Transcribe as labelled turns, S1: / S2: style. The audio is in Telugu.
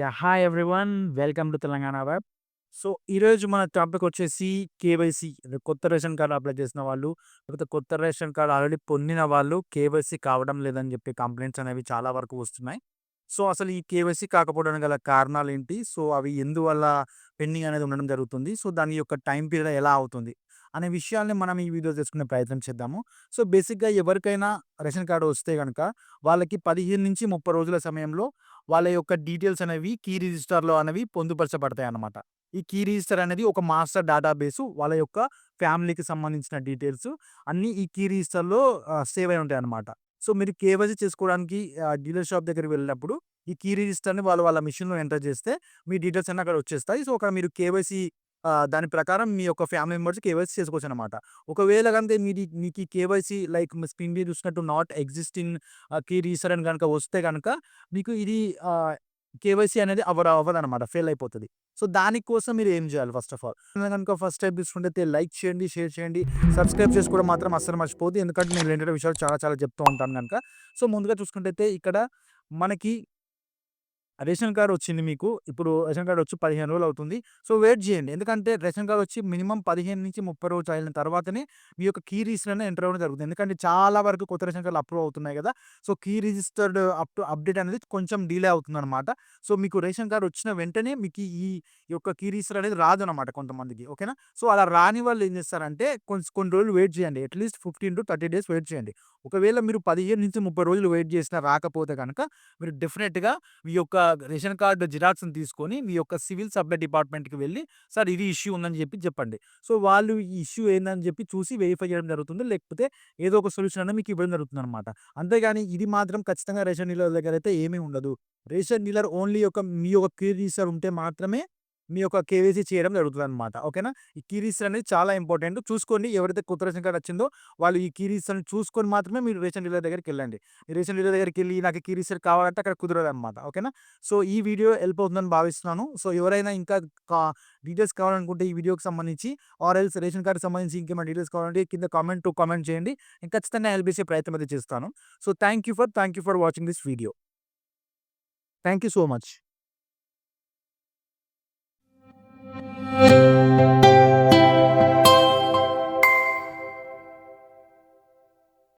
S1: yeah hi everyone welcome to Telangana web so ఈరోజు మన టాపిక్ వచ్చేసి కేవైసీ కొత్త రేషన్ కార్డు అప్లై చేసిన వాళ్ళు లేకపోతే కొత్త రేషన్ కార్డు ఆల్రెడీ పొందిన వాళ్ళు కేవైసీ కావడం లేదని చెప్పి కంప్లైంట్స్ అనేవి చాలా వరకు వస్తున్నాయి సో అసలు ఈ కేవైసీ కాకపోవడానికి గల కారణాలు ఏంటి సో అవి ఎందువల్ల పెండింగ్ అనేది ఉండడం జరుగుతుంది సో దాని యొక్క టైం పీరియడ్ ఎలా అవుతుంది అనే విషయాల్ని మనం ఈ వీడియో తెలుసుకునే ప్రయత్నం చేద్దాము సో బేసిక్గా ఎవరికైనా రేషన్ కార్డు వస్తే కనుక వాళ్ళకి పదిహేను నుంచి ముప్పై రోజుల సమయంలో వాళ్ళ యొక్క డీటెయిల్స్ అనేవి కీ రిజిస్టర్లో అనేవి పొందుపరచబడతాయి అన్నమాట ఈ కీ రిజిస్టర్ అనేది ఒక మాస్టర్ డేటాబేసు వాళ్ళ యొక్క ఫ్యామిలీకి సంబంధించిన డీటెయిల్స్ అన్నీ ఈ కీ రిజిస్టర్లో సేవ్ అయి ఉంటాయి అన్నమాట సో మీరు కేవైసీ చేసుకోవడానికి డీలర్ షాప్ దగ్గరికి వెళ్ళినప్పుడు ఈ కీ రిజిస్టర్ని వాళ్ళు వాళ్ళ మిషన్లో ఎంటర్ చేస్తే మీ డీటెయిల్స్ అన్నీ అక్కడ వచ్చేస్తాయి సో అక్కడ మీరు కేవైసీ దాని ప్రకారం మీ యొక్క ఫ్యామిలీ మెంబర్స్ కేవైసీ చేసుకోవచ్చు అనమాట ఒకవేళ కనుక మీరు మీకు కేవైసీ లైక్ మీ స్క్రీన్ మీద చూసినట్టు నాట్ ఎగ్జిస్టింగ్ కీ రీసరెంట్ కనుక వస్తే కనుక మీకు ఇది కేవైసీ అనేది అవర్ అవ్వదు అనమాట ఫెయిల్ అయిపోతుంది సో దానికోసం మీరు ఏం చేయాలి ఫస్ట్ ఆఫ్ ఆల్ కనుక ఫస్ట్ టైం తీసుకుంటే లైక్ చేయండి షేర్ చేయండి సబ్స్క్రైబ్ చేసుకోవడం మాత్రం అస్సలు మర్చిపోతుంది ఎందుకంటే నేను రెండు విషయాలు చాలా చాలా చెప్తూ ఉంటాను కనుక సో ముందుగా చూసుకుంటే ఇక్కడ మనకి రేషన్ కార్డ్ వచ్చింది మీకు ఇప్పుడు రేషన్ కార్డ్ వచ్చి పదిహేను రోజులు అవుతుంది సో వెయిట్ చేయండి ఎందుకంటే రేషన్ కార్డ్ వచ్చి మినిమం పదిహేను నుంచి ముప్పై రోజులు అయిన తర్వాతనే మీ యొక్క కీ రిజిస్టర్ అనేది ఎంటర్ అవ్వడం జరుగుతుంది ఎందుకంటే చాలా వరకు కొత్త రేషన్ కార్డులు అప్రూవ్ అవుతున్నాయి కదా so key registered up to update అనేది కొంచెం డిలే అవుతుంది అనమాట సో మీకు రేషన్ కార్డ్ వచ్చిన వెంటనే మీకు ఈ యొక్క కీ రిజిస్టర్ అనేది రాదు అనమాట కొంతమందికి ఓకేనా సో అలా రాని వాళ్ళు ఏం చేస్తారంటే కొన్ని కొన్ని రోజులు వెయిట్ చేయండి at least fifteen to thirty days wait చేయండి ఒకవేళ మీరు పదిహేను నుంచి ముప్పై రోజులు వెయిట్ చేసినా రాకపోతే కనుక మీరు డెఫినెట్గా మీ యొక్క రేషన్ కార్డు జిరాక్స్ తీసుకొని మీ యొక్క సివిల్ సప్లై డిపార్ట్మెంట్కి వెళ్ళి సార్ ఇది ఇష్యూ ఉందని చెప్పి చెప్పండి సో వాళ్ళు ఈ ఇష్యూ ఏందని చెప్పి చూసి వెరిఫై చేయడం జరుగుతుంది లేకపోతే ఏదో ఒక సొల్యూషన్ అనేది మీకు ఇవ్వడం జరుగుతుంది అనమాట అంతేగాని ఇది మాత్రం ఖచ్చితంగా రేషన్ డీలర్ దగ్గర అయితే ఏమీ ఉండదు రేషన్ డీలర్ ఓన్లీ ఒక మీ యొక్క క్రీ రిజిస్టర్ ఉంటే మాత్రమే మీ యొక్క కేవీసీ చేయడం జరుగుతుంది అనమాట ఓకేనా ఈ కీ అనేది చాలా ఇంపార్టెంట్ చూసుకోండి ఎవరైతే కొత్త రేషన్ కార్డు వచ్చిందో వాళ్ళు ఈ కీ చూసుకొని మాత్రమే మీరు రేషన్ డీలర్ దగ్గరికి వెళ్ళండి రేషన్ డీలర్ దగ్గరికి వెళ్ళి నాకు కీ కావాలంటే అక్కడ కుదరదు అనమాట ఓకేనా సో ఈ వీడియో హెల్ప్ అవుతుందని భావిస్తున్నాను సో ఎవరైనా ఇంకా డీటెయిల్స్ కావాలనుకుంటే ఈ వీడియోకి సంబంధించి ఆర్ ఎల్స్ రేషన్ కార్డు సంబంధించి ఇంకేమైనా డీటెయిల్స్ కావాలంటే కింద కామెంట్ టు కామెంట్ చేయండి ఇంకా ఖచ్చితంగా హెల్ప్ చేసే ప్రయత్నం అయితే చేస్తాను so thank you for thank you for watching this video thank you so much Música